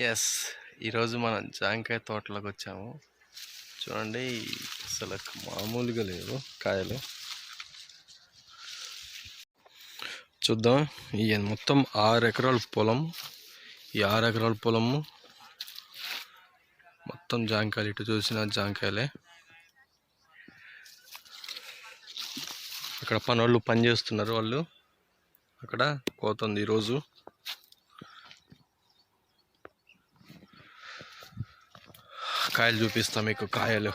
Yes ఈరోజు మనం జాంకాయ తోటలోకి వచ్చాము. చూడండి అసలు మామూలుగా లేవు కాయలు. చూద్దాం. ఈ మొత్తం ఆరు ఎకరాల పొలం ఈ ఆరు ఎకరాల పొలము మొత్తం జాంకాయలు ఇటు చూసిన జాంకాయలే. అక్కడ పనోళ్ళు పని చేస్తున్నారు వాళ్ళు. అక్కడ కోతుంది ఈరోజు. కాయలు చూపిస్తాం మీకు కాయలు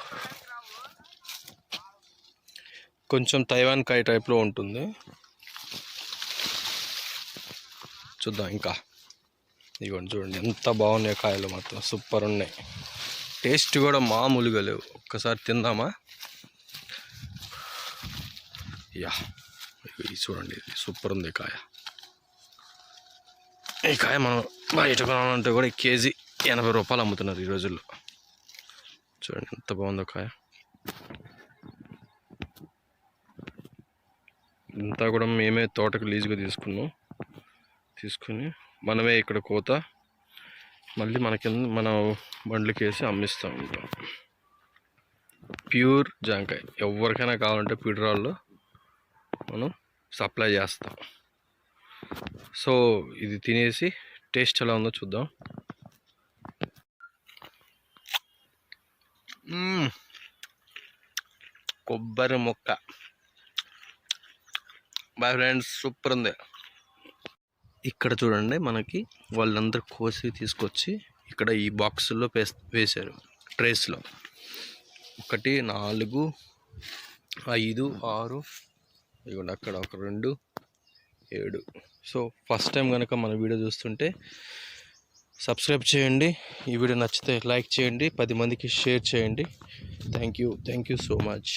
కొంచెం తైవాన్ కాయ టైప్లో ఉంటుంది. చూద్దాం ఇంకా. ఇదిగోండి చూడండి ఎంత బాగున్నాయి కాయలు మాత్రం సూపర్ ఉన్నాయి. టేస్ట్ కూడా మామూలుగా లేవు. ఒక్కసారి తిందామా? యా ఇది చూడండి ఇది సూపర్ ఉంది కాయ. ఈ కాయ మనం బయట కొనాలంటే కూడా కేజీ ఎనభై రూపాయలు అమ్ముతున్నారు ఈ రోజుల్లో. చూడండి ఎంత బాగుందో కాయ. ఇంతా కూడా మేమే తోటకు లీజుగా తీసుకున్నాం. తీసుకుని మనమే ఇక్కడ కోత మళ్ళీ మనకి మన బండ్లకి వేసి అమ్మిస్తూ ఉంటాం ప్యూర్ జాంకాయ. ఎవరికైనా కావాలంటే పిడిరాళ్ళు మనం సప్లై చేస్తాం. సో ఇది తినేసి టేస్ట్ ఎలా ఉందో చూద్దాం మ్మ్. కొబ్బరి ముక్క. బాయ్ ఫ్రెండ్స్ సూపర్ ఉంది. ఇక్కడ చూడండి మనకి వాళ్ళందరూ కోసి తీసుకొచ్చి ఇక్కడ ఈ బాక్సుల్లో వేస్ వేశారు. ట్రేస్లో ఒకటి నాలుగు ఐదు ఆరు ఇదిగోండి అక్కడ ఒక రెండు ఏడు. సో ఫస్ట్ టైం కనుక మన వీడియో చూస్తుంటే సబ్స్క్రైబ్ చేయండి. ఈ వీడియో నచ్చితే లైక్ చేయండి. పది మందికి షేర్ చేయండి. Thank you thank you so much